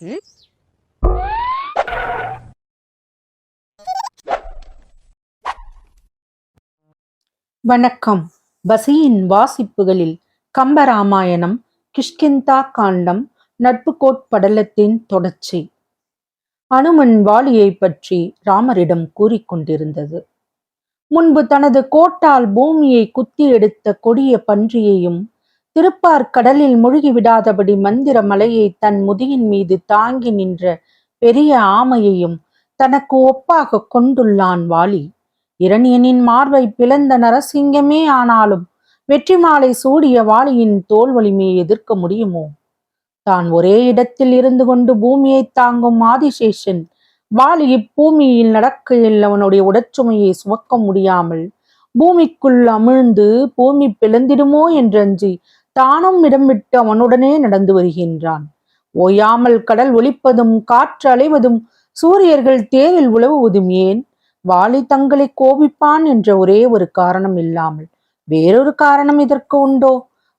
ம்? வணக்கம் பசியின் வாசிப்புகளில் கம்பராமாயணம் கிஷ்கிந்தா காண்டம் நட்பு கோட்படலத்தின் தொடர்ச்சி அனுமன் வாலியை பற்றி ராமரிடம் கூறிக்கொண்டிருந்தது முன்பு தனது கோட்டால் பூமியை குத்தி எடுத்த கொடிய பன்றியையும் திருப்பார் கடலில் முழுகிவிடாதபடி மந்திர மலையை தன் முதியின் மீது தாங்கி நின்ற பெரிய ஆமையையும் தனக்கு ஒப்பாக கொண்டுள்ளான் வாலி. இரணியனின் மார்பை பிளந்த நரசிங்கமே ஆனாலும் வெற்றி மாலை சூடிய வாலியின் தோல் வலிமையை எதிர்க்க முடியுமோ? தான் ஒரே இடத்தில் இருந்து கொண்டு பூமியை தாங்கும் ஆதிசேஷன் வாலி இப்பூமியில் நடக்கையில் அவனுடைய உடற்சுமையை சுமக்க முடியாமல் பூமிக்குள் அமிழ்ந்து பூமி பிளந்திடுமோ என்றஞ்சி தானும் இடம் விட்டு அவனுடனே நடந்து வருகின்றான். ஓயாமல் கடல் ஒலிப்பதும் காற்று அலைவதும் சூரியர்கள் தேரில் உழவுவதும் ஏன்? வாலி தங்களை கோபிப்பான் என்ற ஒரே ஒரு காரணம் இல்லாமல். வேறொரு காரணம் இதற்கு உண்டோ?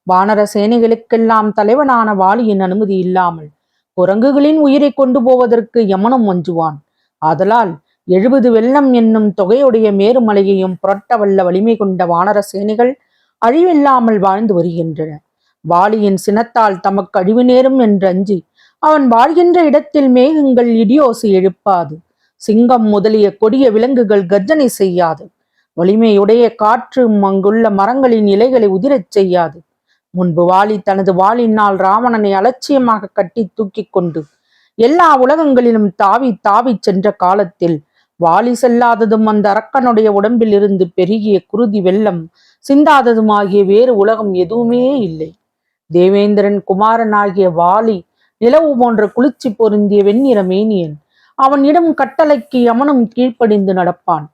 வானர சேனைகளுக்கெல்லாம் தலைவனான வாலியின் அனுமதி இல்லாமல் குரங்குகளின் உயிரை கொண்டு போவதற்கு யமனம் வஞ்சுவான் ஆதலால் எழுபது வெள்ளம் என்னும் தொகையுடைய மேருமலையையும் புரட்ட வல்ல வலிமை கொண்ட வானர சேனைகள் அழிவில்லாமல் வாழ்ந்து வருகின்றன. வாலியின் சினத்தால் தமக்கு அழிவு நேரும் என்றஞ்சி அவன் வாழ்கின்ற இடத்தில் மேகங்கள் இடியோசு எழுப்பாது. சிங்கம் முதலிய கொடிய விலங்குகள் கர்ஜனை செய்யாது. வலிமையுடைய காற்று அங்குள்ள மரங்களின் இலைகளை உதிரச் செய்யாது. முன்பு வாலி தனது வாளினால் ராவணனை அலட்சியமாக கட்டி தூக்கி கொண்டு எல்லா உலகங்களிலும் தாவி தாவி சென்ற காலத்தில் வாலி செல்லாததும் அந்த அரக்கனுடைய உடம்பில் இருந்து பெருகிய குருதி வெள்ளம் சிந்தாததுமாகிய வேறு உலகம் எதுவுமே இல்லை. தேவேந்திரன் குமாரன் ஆகிய வாலி நிலவு போன்ற குளிர்ச்சி பொருந்திய வெண்ணிற மேனியன். அவனிடம் கட்டளைக்கு யமனும் கீழ்ப்படிந்து நடப்பான்.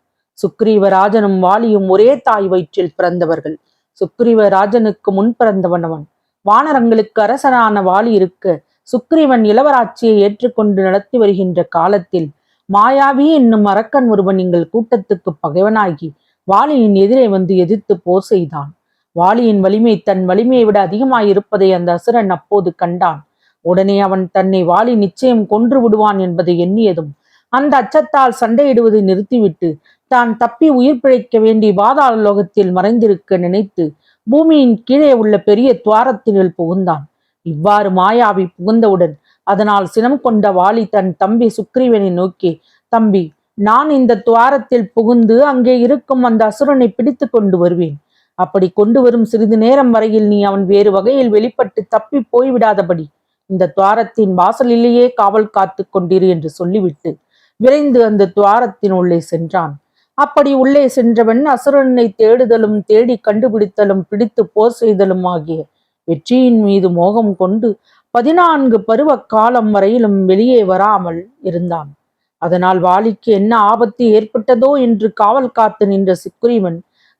சுக்ரீவராஜனும் வாலியும் ஒரே தாய் வயிற்றில் பிறந்தவர்கள். சுக்ரீவராஜனுக்கு முன் பிறந்தவன் அவன். வானரங்களுக்கு அரசனான வாலி இருக்க சுக்ரீவன் இளவராட்சியை ஏற்றுக்கொண்டு நடத்தி வருகின்ற காலத்தில் மாயாவி என்னும் அரக்கன் ஒருவன் எங்கள் கூட்டத்துக்கு பகைவனாகி வாலியின் எதிரே வந்து எதிர்த்து போர் செய்தான். வாலியின் வலிமை தன் வலிமையை விட அதிகமாயிருப்பதை அந்த அசுரன் அப்போது கண்டான். உடனே அவன் தன்னை வாலி நிச்சயம் கொன்று விடுவான் என்பதை எண்ணியதும் அந்த அச்சத்தால் சண்டையிடுவதை நிறுத்திவிட்டு தான் தப்பி உயிர் பிழைக்க வேண்டி பாதாள லோகத்தில் மறைந்திருக்க நினைத்து பூமியின் கீழே உள்ள பெரிய துவாரத்தினில் புகுந்தான். இவ்வாறு மாயாவி புகுந்தவுடன் அதனால் சினம் கொண்ட வாலி தன் தம்பி சுக்ரீவனை நோக்கி தம்பி நான் இந்த துவாரத்தில் புகுந்து அங்கே இருக்கும் அந்த அசுரனை பிடித்து கொண்டு வருவேன். அப்படி கொண்டு வரும் சிறிது நேரம் வரையில் நீ அவன் வேறு வகையில் வெளிப்பட்டு தப்பி போய்விடாதபடி இந்த துவாரத்தின் வாசலிலேயே காவல் காத்து கொண்டிரு என்று சொல்லிவிட்டு விரைந்து அந்த துவாரத்தின் உள்ளே சென்றான். அப்படி உள்ளே சென்றவன் அசுரனை தேடுதலும் தேடி கண்டுபிடித்தலும் பிடித்து போர் செய்தலும் ஆகிய வெற்றியின் மீது மோகம் கொண்டு பதினான்கு பருவ காலம் வரையிலும் வெளியே வராமல் இருந்தான். அதனால் வாலிக்கு என்ன ஆபத்து ஏற்பட்டதோ என்று காவல் காத்து நின்ற சிக்குரிவன்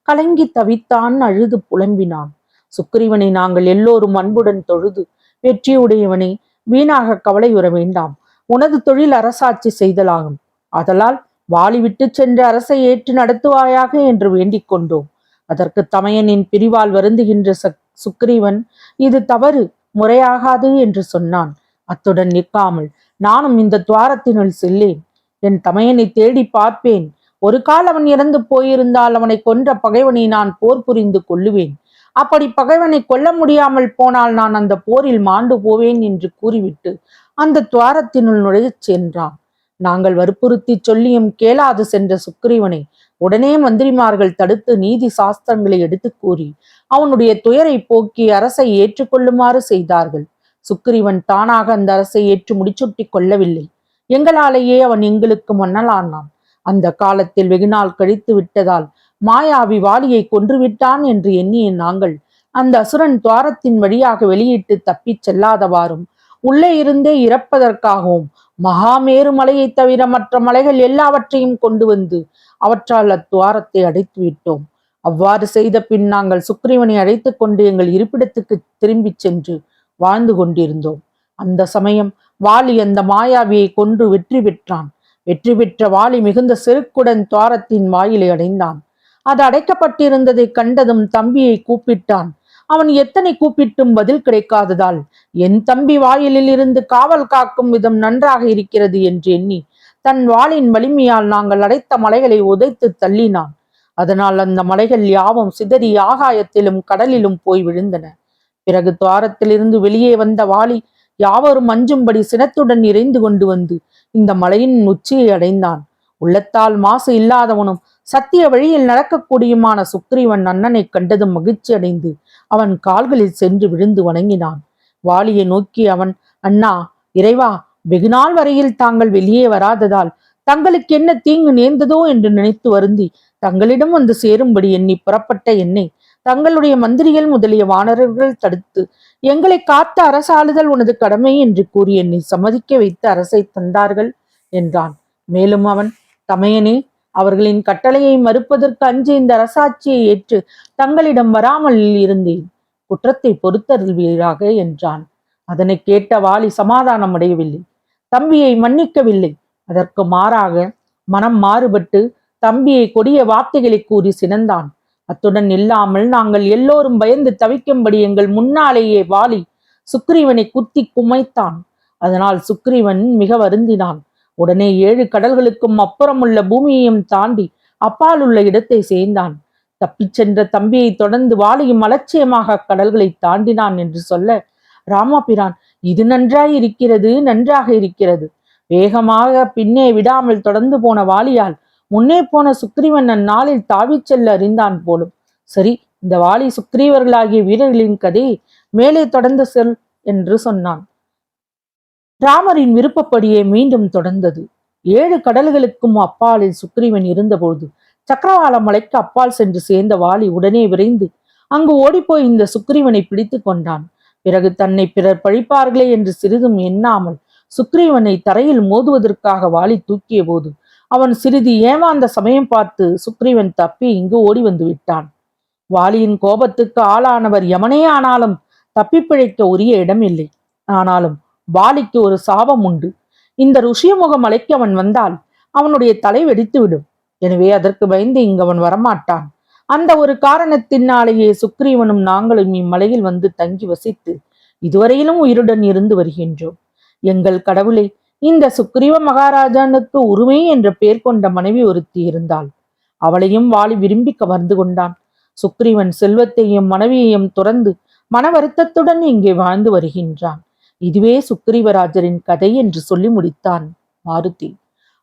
கலங்கி தவித்தான் அழுது புலம்பினான். சுக்ரீவனை நாங்கள் எல்லோரும் அன்புடன் தொழுது வெற்றியுடையவனை வீணாக கவலையுற வேண்டாம். உனது தொழில் அரசாட்சி செய்தலாகும். அதலால் வாளி விட்டு சென்ற அரசை ஏற்று நடத்துவாயாக என்று வேண்டிக் கொண்டோம். அதற்கு தமையனின் பிரிவால் வருந்துகின்ற சக் சுக்ரீவன் இது தவறு முறையாகாது என்று சொன்னான். அத்துடன் நிற்காமல் நானும் இந்த துவாரத்தினுள் செல்லேன். என் தமையனை தேடி பார்ப்பேன். ஒரு கால் அவன் இறந்து போயிருந்தால் அவனை கொன்ற பகைவனை நான் போர் புரிந்து கொள்ளுவேன். அப்படி பகைவனை கொல்ல முடியாமல் போனால் நான் அந்த போரில் மாண்டு போவேன் என்று கூறிவிட்டு அந்த துவாரத்தினுள் நுழையச் சென்றான். நாங்கள் வற்புறுத்தி சொல்லியும் கேளாது சென்ற சுக்ரீவனை உடனே மந்திரிமார்கள் தடுத்து நீதி சாஸ்திரங்களை எடுத்து கூறி அவனுடைய துயரை போக்கி அரசை ஏற்றுக்கொள்ளுமாறு செய்தார்கள். சுக்ரீவன் தானாக அந்த அரசை ஏற்று முடிச்சுட்டி கொள்ளவில்லை. எங்களாலேயே அவன் எங்களுக்கு மன்னலானான் அந்த காலத்தில் வெகுநாள் கழித்து விட்டதால் மாயாவி வாலியை கொன்றுவிட்டான் என்று எண்ணிய நாங்கள் அந்த அசுரன் துவாரத்தின் வழியாக வெளியிட்டு தப்பிச் செல்லாதவாறும் உள்ளே இருந்தே இறப்பதற்காகவும் மகாமேரு மலையை தவிர மற்ற மலைகள் எல்லாவற்றையும் கொண்டு வந்து அவற்றால் அத்துவாரத்தை அடைத்து விட்டோம். அவ்வாறு செய்த பின் நாங்கள் சுக்ரீவனை அழைத்து கொண்டு எங்கள் இருப்பிடத்துக்கு திரும்பிச் சென்று வாழ்ந்து கொண்டிருந்தோம். அந்த சமயம் வாலி அந்த மாயாவியை கொன்று வெற்றி பெற்றான். வெற்றி பெற்ற வாலி மிகுந்த செருக்குடன் துவாரத்தின் வாயிலை அடைந்தான். அது அடைக்கப்பட்டிருந்ததை கண்டதும் தம்பியை கூப்பிட்டான். அவன் எத்தனை கூப்பிட்டும் பதில் கிடைக்காததால் என் தம்பி வாயிலில் இருந்து காவல் காக்கும் விதம் நன்றாக இருக்கிறது என்று எண்ணி தன் வாளின் வலிமையால் நாங்கள் அடைத்த மலைகளை உதைத்து தள்ளினான். அதனால் அந்த மலைகள் யாவும் சிதறி ஆகாயத்திலும் கடலிலும் போய் விழுந்தன. பிறகு துவாரத்திலிருந்து வெளியே வந்த வாளி யாவரும் அஞ்சும்படி சினத்துடன் இறைந்து கொண்டு வந்து இந்த மலையின் உச்சியை அடைந்தான். உள்ளத்தால் மாசு இல்லாதவனும் சத்திய வழியில் நடக்கக்கூடியமான சுக்ரீவன் அண்ணனை கண்டதும் மகிழ்ச்சி அடைந்து அவன் கால்களில் சென்று விழுந்து வணங்கினான். வாலியை நோக்கி அவன் அண்ணா இறைவா வெகுநாள் வரையில் தாங்கள் வெளியே வராததால் தங்களுக்கு என்ன தீங்கு நேர்ந்ததோ என்று நினைத்து வருந்தி தங்களிடம் வந்து சேரும்படி எண்ணி புறப்பட்ட என்னை தங்களுடைய மந்திரிகள் முதலிய வானரர்கள் தடுத்து எங்களை காத்த அரசாளுதல் உனது கடமை என்று கூறி என்னை சம்மதிக்க வைத்து அரசை தந்தார்கள் என்றான். மேலும் அவன் தமையனே அவர்களின் கட்டளையை மறுப்பதற்கு அஞ்சு இந்த அரசாட்சியை ஏற்று தங்களிடம் வராமல் இருந்தேன். குற்றத்தை பொறுத்தருள்வீராக என்றான். அதனை கேட்ட வாலி சமாதானம் அடையவில்லை. தம்பியை மன்னிக்கவில்லை. அதற்கு மாறாக மனம் மாறுபட்டு தம்பியை கொடிய வார்த்தைகளை கூறி சினந்தான். அத்துடன் இல்லாமல் நாங்கள் எல்லோரும் பயந்து தவிக்கும்படி எங்கள் முன்னாலேயே வாலி சுக்ரீவனை குத்தி குமைத்தான். அதனால் சுக்ரீவன் மிக வருந்தினான். உடனே ஏழு கடல்களுக்கும் அப்புறமுள்ள பூமியையும் தாண்டி அப்பால் உள்ள இடத்தை சேர்ந்தான். தப்பிச் சென்ற தம்பியை தொடர்ந்து வாலியும் அலட்சியமாக கடல்களை தாண்டினான் என்று சொல்ல ராமாபிரான் இது நன்றாய் இருக்கிறது நன்றாக இருக்கிறது. வேகமாக பின்னே விடாமல் தொடர்ந்து போன வாலியால் முன்னே போன சுக்ரீவன் அந்நாளில் தாவிச் செல்ல அறிந்தான் போலும். சரி இந்த வாலி சுக்ரீவர்களாகிய வீரர்களின் கதை மேலே தொடர்ந்து செல் என்று சொன்னான். ராமரின் விருப்பப்படியே மீண்டும் தொடர்ந்தது. ஏழு கடல்களுக்கும் அப்பாலில் சுக்ரீவன் இருந்தபோது சக்கரவாள மலைக்கு அப்பால் சென்று சேர்ந்த வாலி உடனே விரைந்து அங்கு ஓடிப்போய் இந்த சுக்ரீவனை பிடித்து கொண்டான். பிறகு தன்னை பிறர் பழிப்பார்களே என்று சிறிதும் எண்ணாமல் சுக்ரீவனை தரையில் மோதுவதற்காக வாலி தூக்கிய போது அவன் சிறிது ஏமாந்த சமயம் பார்த்து சுக்ரீவன் தப்பி இங்கு ஓடி வந்து விட்டான். வாலியின் கோபத்துக்கு ஆளானவர் எமனே ஆனாலும் தப்பி பிழைக்க உரிய இல்லை. ஆனாலும் வாலிக்கு ஒரு சாபம் உண்டு. இந்த ருஷியமுக மலைக்கு அவன் வந்தால் அவனுடைய தலை வெடித்து விடும் எனவே அதற்கு பயந்து இங்கு அவன் வரமாட்டான். அந்த ஒரு காரணத்தினாலேயே சுக்ரீவனும் நாங்களும் இம்மலையில் வந்து தங்கி வசித்து இதுவரையிலும் உயிருடன் இருந்து வருகின்றோம். எங்கள் கடவுளை இந்த சுக்ரீவ மகாராஜனுக்கு உரிமை என்ற பெயர் கொண்ட மனைவி ஒருத்தி இருந்தாள். அவளையும் வாலி விரும்பி கவர்ந்து கொண்டான். சுக்ரீவன் செல்வத்தையும் மனைவியையும் துறந்து மன வருத்தத்துடன் இங்கே வாழ்ந்து வருகின்றான். இதுவே சுக்ரீவராஜரின் கதை என்று சொல்லி முடித்தான் மாருதி.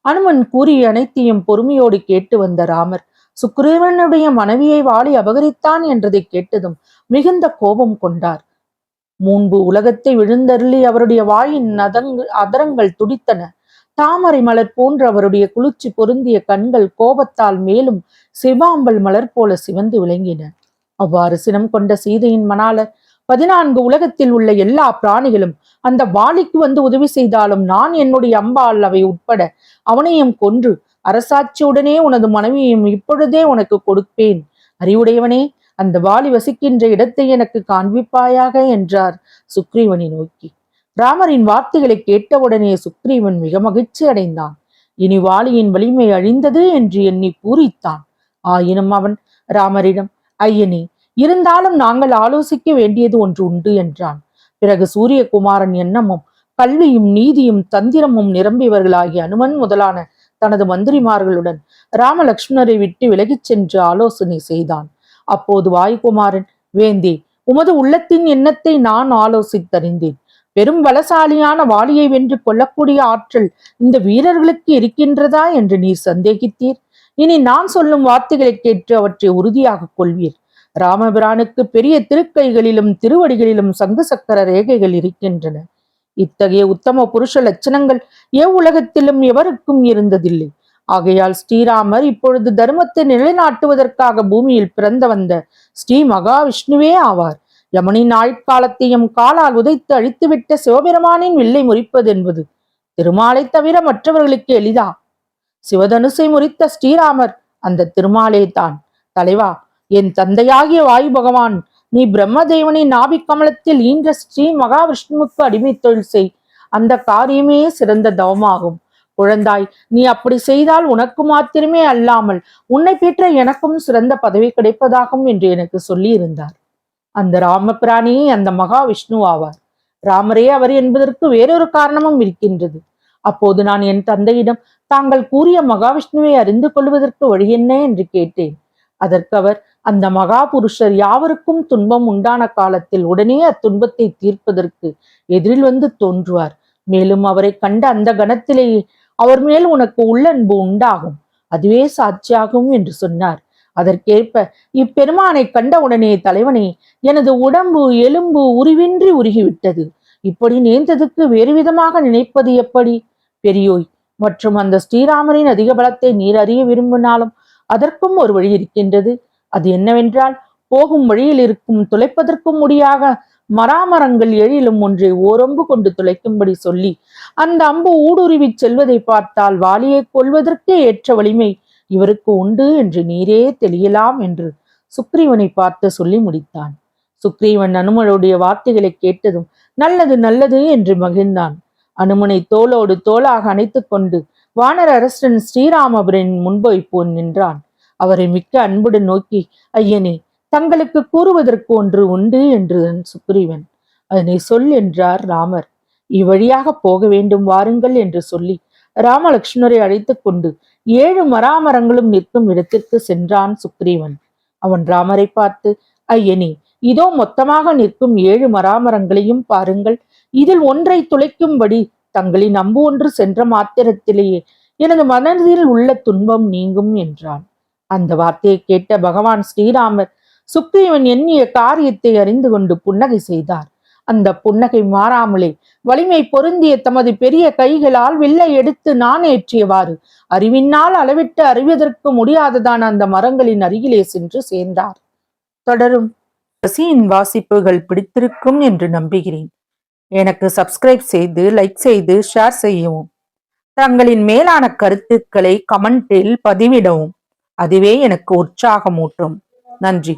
அனுமன் கூறிய அனைத்தையும் பொறுமையோடு கேட்டு வந்த ராமர் சுக்ரீவனுடைய மனைவியை வாளி அபகரித்தான் என்றதை கேட்டதும் மிகுந்த கோபம் கொண்டார். முன்பு உலகத்தை விழுந்தருளி அவருடைய வாயின் நதங்கு அதரங்கள் துடித்தன. தாமரை மலர் போன்ற அவருடைய குளிர்ச்சி பொருந்திய கண்கள் கோபத்தால் மேலும் சிவாம்பல் மலர் போல சிவந்து விளங்கின. அவ்வாறு சினம் கொண்ட சீதையின் மணாளர் பதினான்கு உலகத்தில் உள்ள எல்லா பிராணிகளும் அந்த வாளிக்கு வந்து உதவி செய்தாலும் நான் என்னுடைய அம்பாள் அவை உட்பட அவனையும் கொன்று அரசாட்சியுடனே உனது மனைவியையும் இப்பொழுதே உனக்கு கொடுப்பேன். அறிவுடையவனே அந்த வாலி வசிக்கின்ற இடத்தை எனக்கு காண்பிப்பாயாக என்றார் சுக்ரீவனை நோக்கி. ராமரின் வார்த்தைகளை கேட்டவுடனே சுக்ரீவன் மிக மகிழ்ச்சி அடைந்தான். இனி வாலியின் வலிமை அழிந்தது என்று எண்ணி பூரித்தான். ஆயினும் அவன் ராமரிடம் ஐயனே இருந்தாலும் நாங்கள் ஆலோசிக்க வேண்டியது ஒன்று உண்டு என்றான். பிறகு சூரியகுமாரன் எண்ணமும் கல்வியும் நீதியும் தந்திரமும் நிரம்பியவர்களாகிய அனுமன் முதலான தனது மந்திரிமார்களுடன் ராமலக்ஷ்மணரை விட்டு விலகிச் சென்று ஆலோசனை செய்தான். அப்போது வாயுகுமாரன் வேந்தே உமது உள்ளத்தின் எண்ணத்தை நான் ஆலோசித்தறிந்தேன். பெரும் பலசாலியான வாலியை வென்று கொள்ளக்கூடிய ஆற்றல் இந்த வீரர்களுக்கு இருக்கின்றதா என்று நீர் சந்தேகித்தீர். இனி நான் சொல்லும் வார்த்தைகளை கேட்டு அவற்றை உறுதியாக கொள்வீர். ராமபிரானுக்கு பெரிய திருக்கைகளிலும் திருவடிகளிலும் சங்கு சக்கர ரேகைகள் இருக்கின்றன. இத்தகைய உத்தம புருஷ லட்சணங்கள் எவ்வுலகத்திலும் எவருக்கும் இருந்ததில்லை. ஆகையால் ஸ்ரீராமர் இப்பொழுது தர்மத்தை நிலைநாட்டுவதற்காக பூமியில் பிறந்த வந்த ஸ்ரீ மகாவிஷ்ணுவே ஆவார். யமனின் ஆழ்காலத்தையும் காலால் உதைத்து அழித்துவிட்ட சிவபெருமானின் வில்லை முறிப்பது என்பது திருமாலை தவிர மற்றவர்களுக்கு எளிதா? சிவதனுசை முறித்த ஸ்ரீராமர் அந்த திருமாலே தான். தலைவா என் தந்தையாகிய வாயு பகவான் நீ பிரம்மதேவனின் நாபி கமலத்தில் ஈன்ற ஸ்ரீ மகாவிஷ்ணுவுக்கு அடிமை தொழில் செய். அந்த காரியமே சிறந்த தவமாகும். குழந்தாய் நீ அப்படி செய்தால் உனக்கு மாத்திரமே அல்லாமல் உன்னை பெற்ற எனக்கும் சிறந்த பதவி கிடைப்பதாகும் என்று எனக்கு சொல்லி இருந்தார் அந்த ராமபிராணியே அந்த மகாவிஷ்ணு ஆவார். ராமரே அவர் என்பதற்கு வேறொரு காரணமும் இருக்கின்றது. அப்போது நான் என் தந்தையிடம் தாங்கள் கூறிய மகாவிஷ்ணுவை அறிந்து கொள்வதற்கு வழி என்ன? என்று கேட்டேன். அதற்கு அவர் அந்த மகா புருஷர் யாவருக்கும் துன்பம் உண்டான காலத்தில் உடனே அத்துன்பத்தை தீர்ப்பதற்கு எதிரில் வந்து தோன்றுவார். மேலும் அவரை கண்ட அந்த கணத்திலேயே அவர் மேல் உனக்கு உள்ளன்பு உண்டாகும். அதுவே சாட்சியாகும் என்று சொன்னார். அதற்கேற்ப இப்பெருமானை கண்டவுடனே தலைவனே எனது உடம்பு எலும்பு உருவின்றி உருகிவிட்டது. இப்படி நேர்ந்ததுக்கு வேறு விதமாக நினைப்பது எப்படி? பெரியோய் மற்றும் அந்த ஸ்ரீராமரின் அதிக பலத்தை நீர் அறிய விரும்பினாலும் அதற்கும் ஒரு வழி இருக்கின்றது. அது என்னவென்றால் போகும் வழியில் இருக்கும் துளைப்பதற்கும் முடியாக மராமரங்கள் எழிலும் ஒன்றை ஓரம்பு கொண்டு துளைக்கும்படி சொல்லி அந்த அம்பு ஊடுருவிச் செல்வதை பார்த்தால் வாலியை கொள்வதற்கே ஏற்ற வலிமை இவருக்கு உண்டு என்று நீரே தெளியலாம் என்று சுக்ரீவனை பார்த்து சொல்லி முடித்தான். சுக்ரீவன் அனுமனுடைய வார்த்தைகளை கேட்டதும் நல்லது நல்லது என்று மகிழ்ந்தான். அனுமனை தோளோடு தோளாக அணைத்துக் கொண்டு வானர அரசன் ஸ்ரீராமபுரின் முன்போய் போன் நின்றான். அவரை மிக்க அன்புடன் நோக்கி ஐயனே தங்களுக்கு கூறுவதற்கு ஒன்று உண்டு என்றுதான் சுக்ரீவன் அதனை சொல் என்றார் ராமர். இவ்வழியாக போக வேண்டும் வாருங்கள் என்று சொல்லி ராமலக்ஷ்மணரை அழைத்துக் கொண்டு ஏழு மராமரங்களும் நிற்கும் இடத்திற்கு சென்றான் சுக்ரீவன். அவன் ராமரை பார்த்து ஐயனே இதோ மொத்தமாக நிற்கும் ஏழு மராமரங்களையும் பாருங்கள். இதில் ஒன்றை துளைக்கும்படி தங்களின் அம்பு ஒன்று சென்ற மாத்திரத்திலேயே எனது மனதில் உள்ள துன்பம் நீங்கும் என்றான். அந்த வார்த்தையை கேட்ட பகவான் ஸ்ரீராமர் சுக்ரீவன் எண்ணிய காரியத்தை அறிந்து கொண்டு புன்னகை செய்தார். அந்த புன்னகை மாறாமலே வலிமை பொருந்திய தமது பெரிய கைகளால் வில்லை எடுத்து நான் ஏற்றியவாறு அறிவினால் அளவிட்டு அறிவதற்கு முடியாததான அந்த மரங்களின் அருகிலே சென்று சேர்ந்தார். தொடரும். பசியின் வாசிப்புகள் பிடித்திருக்கும் என்று நம்புகிறேன். எனக்கு சப்ஸ்கிரைப் செய்து லைக் செய்து ஷேர் செய்யவும். தங்களின் மேலான கருத்துக்களை கமெண்டில் பதிவிடவும். அதுவே எனக்கு உற்சாகமூட்டும். நன்றி.